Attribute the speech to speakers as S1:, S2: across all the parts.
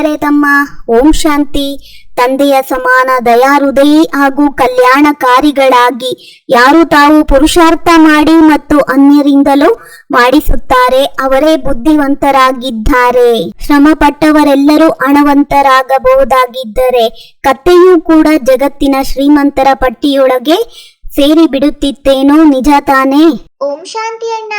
S1: ಹೇಳ್ತಿದ್ದಾರೆ ತಮ್ಮ ಓಂ ಶಾಂತಿ, ತಂದೆಯ ಸಮಾನ ದಯಾಹೃದಯಿ ಹಾಗೂ ಕಲ್ಯಾಣಕಾರಿಗಳಾಗಿ ಯಾರು ತಾವು ಪುರುಷಾರ್ಥ ಮಾಡಿ ಮತ್ತು ಅನ್ಯರಿಂದಲೂ ಮಾಡಿಸುತ್ತಾರೆ, ಅವರೇ ಬುದ್ಧಿವಂತರಾಗಿದ್ದಾರೆ. ಶ್ರಮ ಪಟ್ಟವರೆಲ್ಲರೂ ಹಣವಂತರಾಗಬಹುದಾಗಿದ್ದರೆ, ಕತ್ತೆಯೂ ಕೂಡ ಜಗತ್ತಿನ ಶ್ರೀಮಂತರ ಪಟ್ಟಿಯೊಳಗೆ ಸೇರಿ ಬಿಡುತ್ತಿತ್ತೇನೋ ನಿಜ ತಾನೇ?
S2: ಓಂ ಶಾಂತಿ ಅಣ್ಣ.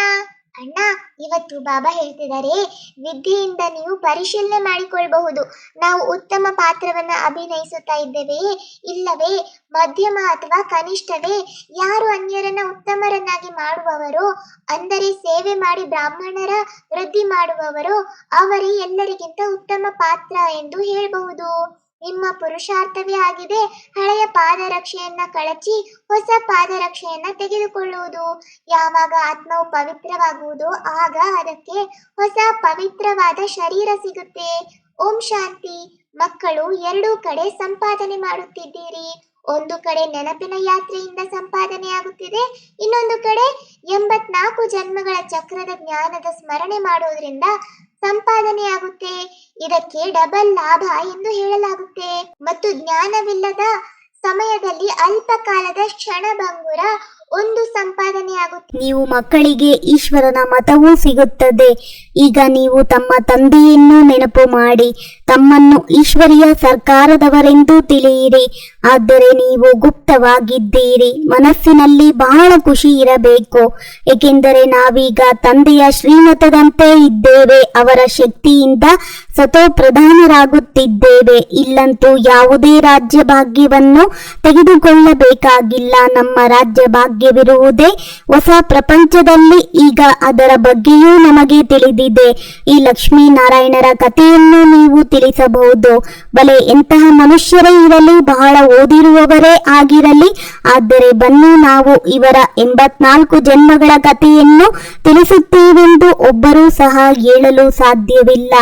S2: ಅಣ್ಣ, ಇವತ್ತು ಬಾಬಾ ಹೇಳ್ತಿದ್ದಾರೆ ವಿದ್ಯೆಯಿಂದ ನೀವು ಪರಿಶೀಲನೆ ಮಾಡಿಕೊಳ್ಳಬಹುದು ನಾವು ಉತ್ತಮ ಪಾತ್ರವನ್ನ ಅಭಿನಯಿಸುತ್ತಾ ಇದ್ದೇವೆ. ಇಲ್ಲವೇ, ಮಧ್ಯಮ ಅಥವಾ ಕನಿಷ್ಠವೇ, ಯಾರು ಅನ್ಯರನ್ನ ಉತ್ತಮರನ್ನಾಗಿ ಮಾಡುವವರು, ಅಂದರೆ ಸೇವೆ ಮಾಡಿ ಬ್ರಾಹ್ಮಣರ ವೃದ್ಧಿ ಮಾಡುವವರು, ಅವರೇ ಎಲ್ಲರಿಗಿಂತ ಉತ್ತಮ ಪಾತ್ರ ಎಂದು ಹೇಳಬಹುದು. ನಿಮ್ಮ ಪುರುಷಾರ್ಥವೇ ಆಗಿದೆ. ಹಳೆಯ ಪಾದರಕ್ಷೆಯನ್ನ ಕಳಚಿ ಹೊಸ ಪಾದರಕ್ಷೆಯನ್ನ ತೆಗೆದುಕೊಳ್ಳುವುದು. ಯಾವಾಗ ಆತ್ಮವು ಪವಿತ್ರವಾಗುವುದು ಆಗ ಅದಕ್ಕೆ ಹೊಸ ಪವಿತ್ರವಾದ ಶರೀರ ಸಿಗುತ್ತೆ. ಓಂ ಶಾಂತಿ. ಮಕ್ಕಳು ಎರಡೂ ಕಡೆ ಸಂಪಾದನೆ ಮಾಡುತ್ತಿದ್ದೀರಿ. ಒಂದು ಕಡೆ ನೆನಪಿನ ಯಾತ್ರೆಯಿಂದ ಸಂಪಾದನೆ ಆಗುತ್ತಿದೆ. ಇನ್ನೊಂದು ಕಡೆ ಎಂಬತ್ನಾಲ್ಕು ಜನ್ಮಗಳ ಚಕ್ರದ ಜ್ಞಾನದ ಸ್ಮರಣೆ ಮಾಡೋದ್ರಿಂದ ಸಂಪಾದನೆಯಾಗುತ್ತೆ. ಇದಕ್ಕೆ ಡಬಲ್ ಲಾಭ ಎಂದು ಹೇಳಲಾಗುತ್ತೆ. ಮತ್ತು ಜ್ಞಾನವಿಲ್ಲದ ಸಮಯದಲ್ಲಿ ಅಲ್ಪ ಕಾಲದ ಕ್ಷಣಭಂಗುರ ಒಂದು ಸಂಪಾದನೆಯಾಗುತ್ತೆ
S1: ನೀವು ಮಕ್ಕಳಿಗೆ ಈಶ್ವರನ ಮತವೂ ಸಿಗುತ್ತದೆ. ಈಗ ನೀವು ತಮ್ಮ ತಂದೆಯನ್ನು ನೆನಪು ಮಾಡಿ, ತಮ್ಮನ್ನು ಈಶ್ವರಿಯ ಸರ್ಕಾರದವರೆಂದು ತಿಳಿಯಿರಿ. ಆದರೆ ನೀವು ಗುಪ್ತವಾಗಿದ್ದೀರಿ. ಮನಸ್ಸಿನಲ್ಲಿ ಬಹಳ ಖುಷಿ ಇರಬೇಕು. ಏಕೆಂದರೆ ನಾವೀಗ ತಂದೆಯ ಶ್ರೀಮತದಂತೆ ಇದ್ದೇವೆ. ಅವರ ಶಕ್ತಿಯಿಂದ ಸತೋ ಪ್ರಧಾನರಾಗುತ್ತಿದ್ದೇವೆ. ಇಲ್ಲಂತೂ ಯಾವುದೇ ರಾಜ್ಯ ಭಾಗ್ಯವನ್ನು ತೆಗೆದುಕೊಳ್ಳಬೇಕಾಗಿಲ್ಲ. ನಮ್ಮ ರಾಜ್ಯ ಭಾಗ್ಯವಿರುವುದೇ ಹೊಸ ಪ್ರಪಂಚದಲ್ಲಿ ಈಗ ಅದರ ಬಗ್ಗೆಯೂ ನಮಗೆ ತಿಳಿದಿದೆ. ಈ ಲಕ್ಷ್ಮೀನಾರಾಯಣರ ಕಥೆಯನ್ನು ನೀವು ತಿಳಿಸಬಹುದು. ಬಲೆ ಎಂತಹ ಮನುಷ್ಯರೇ ಇರಲಿ, ಬಹಳ ಓದಿರುವವರೇ ಆಗಿರಲಿ. ಆದರೆ ಬನ್ನಿ ನಾವು ಇವರ ಎಂಬತ್ನಾಲ್ಕು ಜನ್ಮಗಳ ಕಥೆಯನ್ನು ತಿಳಿಸುತ್ತೇವೆಂದು ಒಬ್ಬರೂ ಸಹ ಹೇಳಲು ಸಾಧ್ಯವಿಲ್ಲ.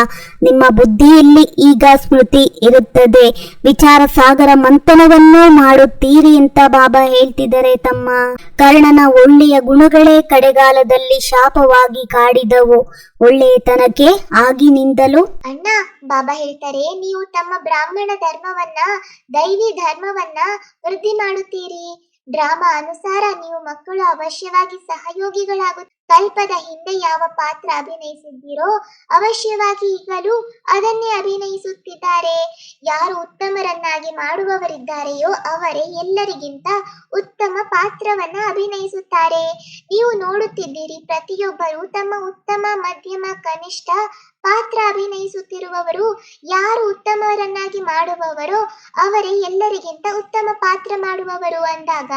S1: ಬುದ್ಧಿಯಲ್ಲಿ ಈಗ ಸ್ಮೃತಿ ಇರುತ್ತದೆ. ವಿಚಾರ ಸಾಗರ ಮಂಥನವನ್ನೂ ಮಾಡುತ್ತೀರಿ ಅಂತ ಬಾಬಾ ಹೇಳ್ತಿದ್ದಾರೆ ತಮ್ಮ. ಕರ್ಣನ ಒಳ್ಳೆಯ ಗುಣಗಳೇ ಕಡೆಗಾಲದಲ್ಲಿ ಶಾಪವಾಗಿ ಕಾಡಿದವು. ಒಳ್ಳೆಯತನಕ್ಕೆ ಆಗಿನಿಂದಲೂ
S2: ಅಣ್ಣ, ಬಾಬಾ ಹೇಳ್ತಾರೆ, ನೀವು ತಮ್ಮ ಬ್ರಾಹ್ಮಣ ಧರ್ಮವನ್ನ, ದೈವಿ ಧರ್ಮವನ್ನ ವೃದ್ಧಿ ಮಾಡುತ್ತೀರಿ. ಡ್ರಾಮಾ ಅನುಸಾರ ನೀವು ಮಕ್ಕಳು ಅವಶ್ಯವಾಗಿ ಸಹಯೋಗಿಗಳಾಗು ಕಲ್ಪದ ಹಿಂದೆ ಯಾವ ಪಾತ್ರ ಅಭಿನಯಿಸಿದ್ದೀರೋ ಅವಶ್ಯವಾಗಿ ಈಗಲೂ ಅದನ್ನೇ ಅಭಿನಯಿಸುತ್ತಿದ್ದಾರೆ. ಯಾರು ಉತ್ತಮರನ್ನಾಗಿ ಮಾಡುವವರಿದ್ದಾರೆಯೋ ಅವರೇ ಎಲ್ಲರಿಗಿಂತ ಉತ್ತಮ ಪಾತ್ರವನ್ನ ಅಭಿನಯಿಸುತ್ತಾರೆ. ನೀವು ನೋಡುತ್ತಿದ್ದೀರಿ, ಪ್ರತಿಯೊಬ್ಬರು ತಮ್ಮ ಉತ್ತಮ, ಮಧ್ಯಮ, ಕನಿಷ್ಠ ಪಾತ್ರ ಅಭಿನಯಿಸುತ್ತಿರುವವರು ಯಾರು ಉತ್ತಮರನ್ನಾಗಿ ಮಾಡುವವರೋ ಅವರೇ ಎಲ್ಲರಿಗಿಂತ ಉತ್ತಮ ಪಾತ್ರ ಮಾಡುವವರು ಅಂದಾಗ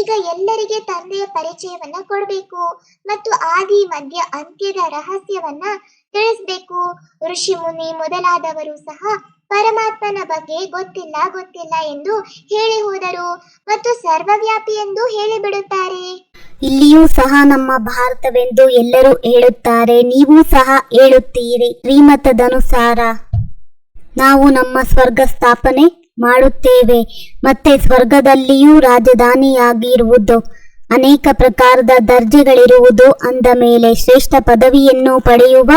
S2: ಈಗ ಎಲ್ಲರಿಗೆ ತಂದೆಯ ಪರಿಚಯವನ್ನ ಕೊಡಬೇಕು. ಮತ್ತು ಆದಿ ಮಧ್ಯ ಅಂತ್ಯದ ರಹಸ್ಯವನ್ನ ತಿಳಿಸ್ಬೇಕು. ಋಷಿ ಮುನಿ ಮೊದಲಾದವರು ಸಹ ಪರಮಾತ್ಮನ ಬಗ್ಗೆ ಗೊತ್ತಿಲ್ಲ ಗೊತ್ತಿಲ್ಲ ಎಂದು ಹೇಳಿ ಹೋದರು ಮತ್ತು ಸರ್ವವ್ಯಾಪಿ ಎಂದು ಹೇಳಿಬಿಡುತ್ತಾರೆ.
S1: ಇಲ್ಲಿಯೂ ಸಹ ನಮ್ಮ ಭಾರತವೆಂದು ಎಲ್ಲರೂ ಹೇಳುತ್ತಾರೆ, ನೀವು ಸಹ ಹೇಳುತ್ತೀರಿ. ಶ್ರೀಮತದನುಸಾರ, ನಾವು ನಮ್ಮ ಸ್ವರ್ಗ ಸ್ಥಾಪನೆ ಮಾಡುತ್ತೇವೆ, ಮತ್ತೆ ಸ್ವರ್ಗದಲ್ಲಿಯೂ ರಾಜಧಾನಿಯಾಗಿರುವುದು ಅನೇಕ ಪ್ರಕಾರದ ದರ್ಜೆಗಳಿರುವುದು ಅಂದ ಮೇಲೆ ಶ್ರೇಷ್ಠ ಪದವಿಯನ್ನು ಪಡೆಯುವ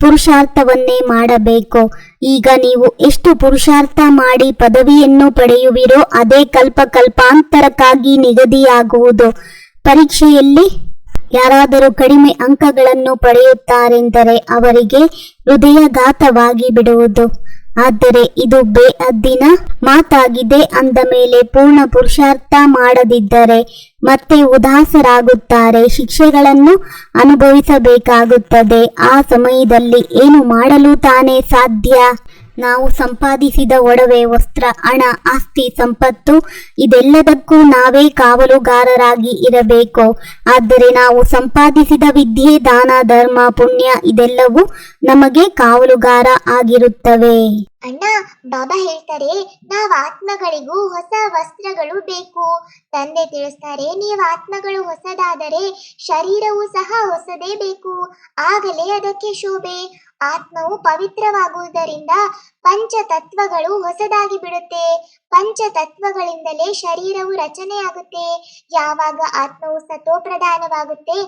S1: ಪುರುಷಾರ್ಥವನ್ನೇ ಮಾಡಬೇಕು. ಈಗ ನೀವು ಎಷ್ಟು ಪುರುಷಾರ್ಥ ಮಾಡಿ ಪದವಿಯನ್ನು ಪಡೆಯುವಿರೋ ಅದೇ ಕಲ್ಪ ಕಲ್ಪಾಂತರಕ್ಕಾಗಿ ನಿಗದಿಯಾಗುವುದು. ಪರೀಕ್ಷೆಯಲ್ಲಿ ಯಾರಾದರೂ ಕಡಿಮೆ ಅಂಕಗಳನ್ನು ಪಡೆಯುತ್ತಾರೆಂದರೆ ಅವರಿಗೆ ಹೃದಯಘಾತವಾಗಿ ಬಿಡುವುದು. ಆದರೆ ಇದು ಬೇಅದ್ದಿನ ಮಾತಾಗಿದೆ ಅಂದ ಮೇಲೆ ಪೂರ್ಣ ಪುರುಷಾರ್ಥ ಮಾಡದಿದ್ದರೆ ಮತ್ತೆ ಉದಾಸರಾಗುತ್ತಾರೆ. ಶಿಕ್ಷೆಗಳನ್ನು ಅನುಭವಿಸಬೇಕಾಗುತ್ತದೆ. ಆ ಸಮಯದಲ್ಲಿ ಏನು ಮಾಡಲು ತಾನೇ ಸಾಧ್ಯ? ನಾವು ಸಂಪಾದಿಸಿದ ಒಡವೆ, ವಸ್ತ್ರ, ಹಣ, ಆಸ್ತಿ, ಸಂಪತ್ತು, ಇದೆಲ್ಲದಕ್ಕೂ ನಾವೇ ಕಾವಲುಗಾರರಾಗಿ ಇರಬೇಕು. ಆದರೆ ನಾವು ಸಂಪಾದಿಸಿದ ವಿದ್ಯೆ, ದಾನ, ಧರ್ಮ, ಪುಣ್ಯ ಇದೆಲ್ಲವೂ ನಮಗೆ ಕಾವಲುಗಾರ ಆಗಿರುತ್ತವೆ.
S2: ಅಣ್ಣ, ಬಾಬಾ ಹೇಳ್ತಾರೆ, ನಾವ್ ಆತ್ಮಗಳಿಗೂ ಹೊಸ ವಸ್ತ್ರಗಳು ಬೇಕು. ತಂದೆ ತಿಳಿಸ್ತಾರೆ, ನೀವು ಆತ್ಮಗಳು ಹೊಸದಾದರೆ ಶರೀರವೂ ಸಹ ಹೊಸದೇ ಬೇಕು. ಆಗಲೇ ಅದಕ್ಕೆ ಶೋಭೆ. ಆತ್ಮವು ಪವಿತ್ರವಾಗುವುದರಿಂದ ಪಂಚತತ್ವಗಳು ಹೊಸದಾಗಿ ಬಿಡುತ್ತೆ. ಪಂಚತತ್ವಗಳಿಂದಲೇ ಶರೀರವು ರಚನೆಯಾಗುತ್ತೆ. ಯಾವಾಗ ಆತ್ಮವು ಸತೋಪ್ರಧಾನವಾಗುತ್ತೆ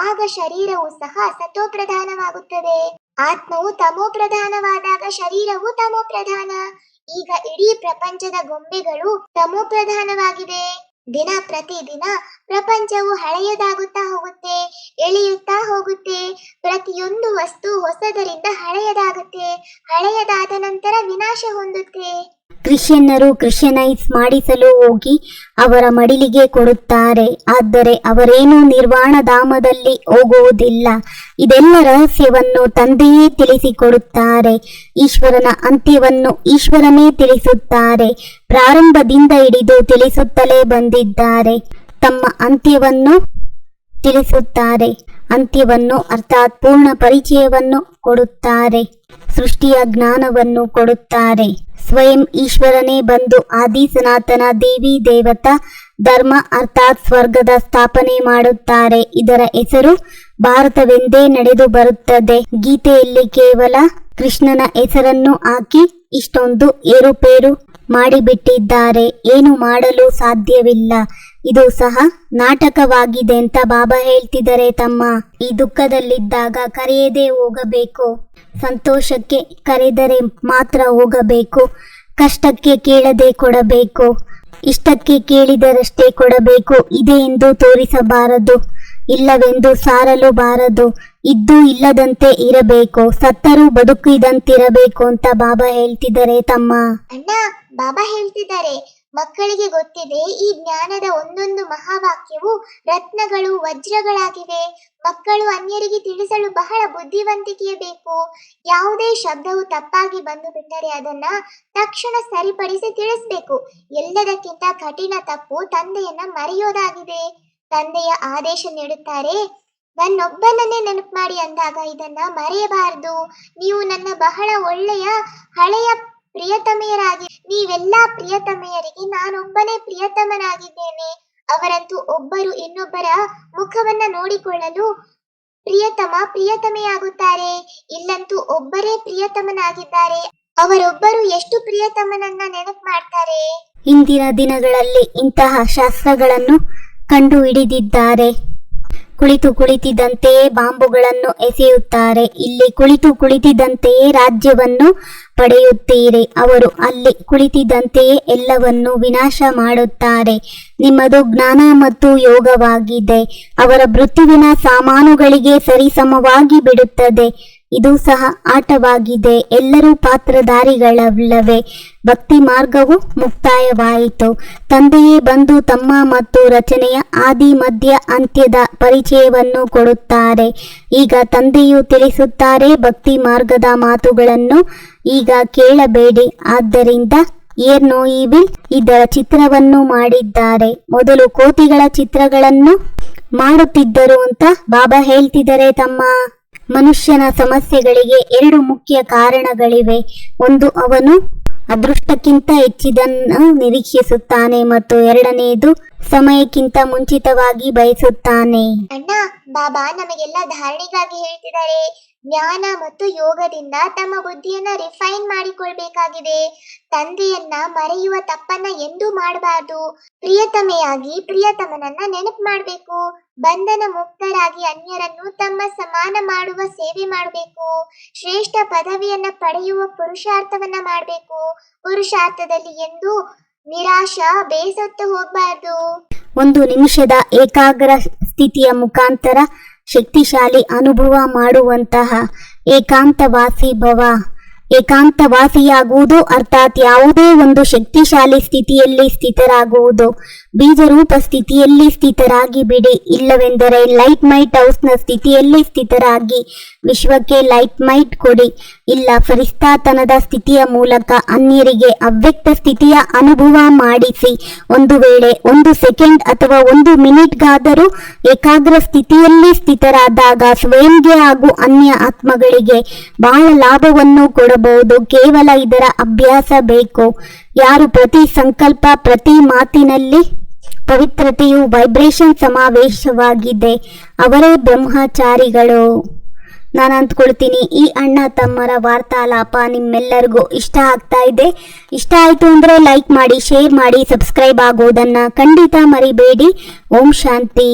S2: ಆಗ ಶರೀರವು ಸಹ ಸತೋಪ್ರಧಾನವಾಗುತ್ತದೆ ಆತ್ಮವು ತಮೋ ಪ್ರಧಾನವಾದಾಗ ಶರೀರವು ತಮೋ ಪ್ರಧಾನ. ಈಗ ಇಡೀ ಪ್ರಪಂಚದ ಗೊಂಬೆಗಳು ತಮೋ ಪ್ರಧಾನವಾಗಿದೆ. ದಿನ ಪ್ರತಿದಿನ ಪ್ರಪಂಚವು ಹಳೆಯದಾಗುತ್ತಾ ಹೋಗುತ್ತೆ, ಎಳೆಯುತ್ತಾ ಹೋಗುತ್ತೆ. ಪ್ರತಿಯೊಂದು ವಸ್ತು ಹೊಸದರಿಂದ ಹಳೆಯದಾಗುತ್ತೆ, ಹಳೆಯದಾದ ನಂತರ ವಿನಾಶ ಹೊಂದುತ್ತೆ.
S1: ಕ್ರಿಶ್ಚಿಯನ್ನರು ಕ್ರಿಶ್ಚಿಯನೈಸ್ ಮಾಡಿಸಲು ಹೋಗಿ ಅವರ ಮಡಿಲಿಗೆ ಕೊಡುತ್ತಾರೆ. ಆದರೆ ಅವರೇನು ನಿರ್ವಾಣ ಧಾಮದಲ್ಲಿ ಹೋಗುವುದಿಲ್ಲ. ಇದೆಲ್ಲ ರಹಸ್ಯವನ್ನು ತಂದೆಯೇ ತಿಳಿಸಿಕೊಡುತ್ತಾರೆ. ಈಶ್ವರನ ಅಂತ್ಯವನ್ನು ಈಶ್ವರನೇ ತಿಳಿಸುತ್ತಾರೆ. ಪ್ರಾರಂಭದಿಂದ ಹಿಡಿದು ತಿಳಿಸುತ್ತಲೇ ಬಂದಿದ್ದಾರೆ. ತಮ್ಮ ಅಂತ್ಯವನ್ನು ತಿಳಿಸುತ್ತಾರೆ. ಅಂತ್ಯವನ್ನು ಅರ್ಥಾತ್ ಪೂರ್ಣ ಪರಿಚಯವನ್ನು ಕೊಡುತ್ತಾರೆ. ಸೃಷ್ಟಿಯ ಜ್ಞಾನವನ್ನು ಕೊಡುತ್ತಾರೆ. ಸ್ವಯಂ ಈಶ್ವರನೇ ಬಂದು ಆದಿ ಸನಾತನ ದೇವಿ ದೇವತಾ ಧರ್ಮ ಅರ್ಥಾತ್ ಸ್ವರ್ಗದ ಸ್ಥಾಪನೆ ಮಾಡುತ್ತಾರೆ. ಇದರ ಹೆಸರು ಭಾರತವೆಂದೇ ನಡೆದು ಬರುತ್ತದೆ. ಗೀತೆಯಲ್ಲಿ ಕೇವಲ ಕೃಷ್ಣನ ಹೆಸರನ್ನು ಹಾಕಿ ಇಷ್ಟೊಂದು ಏರುಪೇರು ಮಾಡಿಬಿಟ್ಟಿದ್ದಾರೆ. ಏನು ಮಾಡಲು ಸಾಧ್ಯವಿಲ್ಲ. ಇದು ಸಹ ನಾಟಕವಾಗಿದೆ ಅಂತ ಬಾಬಾ ಹೇಳ್ತಿದ್ದಾರೆ ತಮ್ಮ. ಈ ದುಃಖದಲ್ಲಿದ್ದಾಗ ಕರೆಯದೇ ಹೋಗಬೇಕು. ಸಂತೋಷಕ್ಕೆ ಕರೆದರೆ ಮಾತ್ರ ಹೋಗಬೇಕು. ಕಷ್ಟಕ್ಕೆ ಕೇಳದೆ ಕೊಡಬೇಕು. ಇಷ್ಟಕ್ಕೆ ಕೇಳಿದರಷ್ಟೇ ಕೊಡಬೇಕು. ಇದೆ ಎಂದು ತೋರಿಸಬಾರದು. ಇಲ್ಲವೆಂದು ಸಾರಲು ಬಾರದು. ಇದ್ದು ಇಲ್ಲದಂತೆ ಇರಬೇಕು. ಸತ್ತರೂ ಬದುಕಿದಂತಿರಬೇಕು ಅಂತ ಬಾಬಾ ಹೇಳ್ತಿದ್ದಾರೆ ತಮ್ಮ.
S2: ಅಣ್ಣ, ಬಾಬಾ ಹೇಳ್ತಿದ್ದಾರೆ. ಮಕ್ಕಳಿಗೆ ಗೊತ್ತಿದೆ, ಈ ಜ್ಞಾನದ ಒಂದೊಂದು ಮಹಾವಾಕ್ಯವು ರತ್ನಗಳು, ವಜ್ರಗಳಾಗಿವೆ. ಮಕ್ಕಳು ಅನ್ಯರಿಗೆ ತಿಳಿಸಲು ಬಹಳ ಬುದ್ಧಿವಂತಿಕೆಯ ಬೇಕು. ಯಾವುದೇ ಶಬ್ದವು ತಪ್ಪಾಗಿ ಬಂದು ಬಿಟ್ಟರೆ ಅದನ್ನ ತಕ್ಷಣ ಸರಿಪಡಿಸಿ ತಿಳಿಸಬೇಕು. ಎಲ್ಲದಕ್ಕಿಂತ ಕಠಿಣ ತಪ್ಪು ತಂದೆಯನ್ನ ಮರೆಯೋದಾಗಿದೆ. ತಂದೆಯ ಆದೇಶ ನೀಡುತ್ತಾರೆ, ನನ್ನೊಬ್ಬನನ್ನೇ ನೆನಪು ಮಾಡಿ ಅಂದಾಗ ಇದನ್ನ ಮರೆಯಬಾರದು. ನೀವು ನನ್ನ ಬಹಳ ಒಳ್ಳೆಯ ಹಳೆಯ ಪ್ರಿಯತಮೆಯರಾಗಿ, ನೀವೆಲ್ಲಾ ಪ್ರಿಯತಮೆಯರಿಗೆ ನಾನೊಬ್ಬನೇ ಪ್ರಿಯತಮನಾಗಿದ್ದೇನೆ. ಅವರಂತೂ ಒಬ್ಬರು ಇನ್ನೊಬ್ಬರ ಮುಖವನ್ನ ನೋಡಿಕೊಳ್ಳಲು ಪ್ರಿಯತಮ ಪ್ರಿಯತಮೆಯಾಗುತ್ತಾರೆ. ಇಲ್ಲಂತೂ ಒಬ್ಬರೇ ಪ್ರಿಯತಮನಾಗಿದ್ದಾರೆ. ಅವರೊಬ್ಬರು ಎಷ್ಟು ಪ್ರಿಯತಮನನ್ನ ನೆನಪು ಮಾಡ್ತಾರೆ?
S1: ಇಂದಿನ ದಿನಗಳಲ್ಲಿ ಇಂತಹ ಶಾಸ್ತ್ರಗಳನ್ನು ಕಂಡು ಹಿಡಿದಿದ್ದಾರೆ ಕುಳಿತು ಕುಳಿತಿದ್ದಂತೆಯೇ ಬಾಂಬುಗಳನ್ನು ಎಸೆಯುತ್ತಾರೆ. ಇಲ್ಲಿ ಕುಳಿತು ಕುಳಿತಿದ್ದಂತೆಯೇ ರಾಜ್ಯವನ್ನು ಪಡೆಯುತ್ತೀರಿ. ಅವರು ಅಲ್ಲಿ ಕುಳಿತಿದ್ದಂತೆಯೇ ಎಲ್ಲವನ್ನು ವಿನಾಶ ಮಾಡುತ್ತಾರೆ. ನಿಮ್ಮದು ಜ್ಞಾನ ಮತ್ತು ಯೋಗವಾಗಿದೆ. ಅವರ ಮೃತ್ಯುವಿನ ಸಾಮಾನುಗಳಿಗೆ ಸರಿಸಮವಾಗಿ ಬಿಡುತ್ತದೆ. ಇದು ಸಹ ಆಟವಾಗಿದೆ. ಎಲ್ಲರೂ ಪಾತ್ರಧಾರಿಗಳಲ್ಲವೇ. ಭಕ್ತಿ ಮಾರ್ಗವು ಮುಕ್ತಾಯವಾಯಿತು. ತಂದೆಯೇ ಬಂದು ತಮ್ಮ ಮತ್ತು ರಚನೆಯ ಆದಿ, ಮಧ್ಯ, ಅಂತ್ಯದ ಪರಿಚಯವನ್ನು ಕೊಡುತ್ತಾರೆ. ಈಗ ತಂದೆಯು ತಿಳಿಸುತ್ತಾರೆ ಭಕ್ತಿ ಮಾರ್ಗದ ಮಾತುಗಳನ್ನು. ಈಗ ಕೇಳಬೇಡಿ. ಆದ್ದರಿಂದ ಏರ್ ನೋ ಇದರ ಚಿತ್ರವನ್ನು ಮಾಡಿದ್ದಾರೆ. ಮೊದಲು ಕೋತಿಗಳ ಚಿತ್ರಗಳನ್ನು ಮಾಡುತ್ತಿದ್ದರು ಅಂತ ಬಾಬಾ ಹೇಳ್ತಿದ್ದಾರೆ ತಮ್ಮ ಮನುಷ್ಯನ ಸಮಸ್ಯೆಗಳಿಗೆ ಎರಡು ಮುಖ್ಯ ಕಾರಣಗಳಿವೆ. ಒಂದು ಅವನು ಅದೃಷ್ಟಕ್ಕಿಂತ ಹೆಚ್ಚಿದನ್ನು ನಿರೀಕ್ಷಿಸುತ್ತಾನೆ ಮತ್ತು ಎರಡನೆಯದು ಸಮಯಕ್ಕಿಂತ ಮುಂಚಿತವಾಗಿ ಬಯಸುತ್ತಾನೆ.
S2: ಅಣ್ಣ, ಬಾಬಾ ನಮಗೆಲ್ಲ ಧಾರಣೆಗಾಗಿ ಹೇಳ್ತಿದ್ದಾರೆ. ಜ್ಞಾನ ಮತ್ತು ಯೋಗದಿಂದ ತಮ್ಮ ಬುದ್ಧಿಯನ್ನ ರಿಫೈನ್ ಮಾಡಿಕೊಳ್ಬೇಕಾಗಿದೆ. ತಂದೆಯನ್ನ ಮರೆಯುವ ತಪ್ಪನ್ನ ಎಂದೂ ಮಾಡಬಾರದು. ಪ್ರಿಯತಮೆಯಾಗಿ ಪ್ರಿಯತಮನನ್ನ ನೆನಪು ಮಾಡಬೇಕು. ಬಂಧನ ಮುಕ್ತರಾಗಿ ಅನ್ಯರನ್ನು ತಮ್ಮ ಸಮಾನ ಮಾಡುವ ಸೇವೆ ಮಾಡಬೇಕು. ಶ್ರೇಷ್ಠ ಪದವಿಯನ್ನ ಪಡೆಯುವ ಪುರುಷಾರ್ಥವನ್ನ ಮಾಡಬೇಕು. ಪುರುಷಾರ್ಥದಲ್ಲಿ ಎಂದು ನಿರಾಶ ಬೇಸತ್ತು ಹೋಗ್ಬಾರ್ದು.
S1: ಒಂದು ನಿಮಿಷದ ಏಕಾಗ್ರ ಸ್ಥಿತಿಯ ಮುಖಾಂತರ ಶಕ್ತಿಶಾಲಿ ಅನುಭವ ಮಾಡುವಂತಹ ಏಕಾಂತವಾಸಿ ಭವ. ಏಕಾಂತವಾಸಿಯಾಗುವುದು ಅರ್ಥಾತ್ ಯಾವುದೇ ಒಂದು ಶಕ್ತಿಶಾಲಿ ಸ್ಥಿತಿಯಲ್ಲಿ ಸ್ಥಿತರಾಗುವುದು. ಬೀಜರೂಪ ಸ್ಥಿತಿಯಲ್ಲಿ ಸ್ಥಿತರಾಗಿ ಬಿಡಿ ಇಲ್ಲವೆಂದರೆ ಲೈಟ್ ಮೈಟ್ ಹೌಸ್ನ ಸ್ಥಿತಿಯಲ್ಲಿ ಸ್ಥಿತರಾಗಿ. ವಿಶ್ವಕ್ಕೆ ಲೈಟ್ ಮೈಟ್ ಕೊಡಿ. ಇಲ್ಲ ಫರಿಸ್ತಾತನದ ಸ್ಥಿತಿಯ ಮೂಲಕ ಅನ್ಯರಿಗೆ ಅವ್ಯಕ್ತ ಸ್ಥಿತಿಯ ಅನುಭವ ಮಾಡಿಸಿ. ಒಂದು ವೇಳೆ ಒಂದು ಸೆಕೆಂಡ್ ಅಥವಾ ಒಂದು ಮಿನಿಟ್ಗಾದರೂ ಏಕಾಗ್ರ ಸ್ಥಿತಿಯಲ್ಲಿ ಸ್ಥಿತರಾದಾಗ ಸ್ವಯಂಗೆ ಹಾಗೂ ಅನ್ಯ ಆತ್ಮಗಳಿಗೆ ಬಹಳ ಲಾಭವನ್ನು ಕೊಡಬಹುದು ಕೇವಲ ಇದರ ಅಭ್ಯಾಸ ಬೇಕು. ಯಾರು ಪ್ರತಿ ಸಂಕಲ್ಪ, ಪ್ರತಿ ಮಾತಿನಲ್ಲಿ ಪವಿತ್ರತೆಯು ವೈಬ್ರೇಷನ್ ಸಮಾವೇಶವಾಗಿದೆ. ಅವರೇ ಬ್ರಹ್ಮಚಾರಿಗಳು. ನಾನು ಅಂದ್ಕೊಳ್ತೀನಿ, ಈ ಅಣ್ಣ ತಮ್ಮರ ವಾರ್ತಾಲಾಪ ನಿಮ್ಮೆಲ್ಲರಿಗೂ ಇಷ್ಟ ಆಗ್ತಾ ಇದೆ. ಇಷ್ಟ ಆಯಿತು ಅಂದರೆ ಲೈಕ್ ಮಾಡಿ ಶೇರ್ ಮಾಡಿ ಸಬ್ಸ್ಕ್ರೈಬ್ ಆಗೋದನ್ನು ಖಂಡಿತ ಮರಿಬೇಡಿ. ಓಂ ಶಾಂತಿ.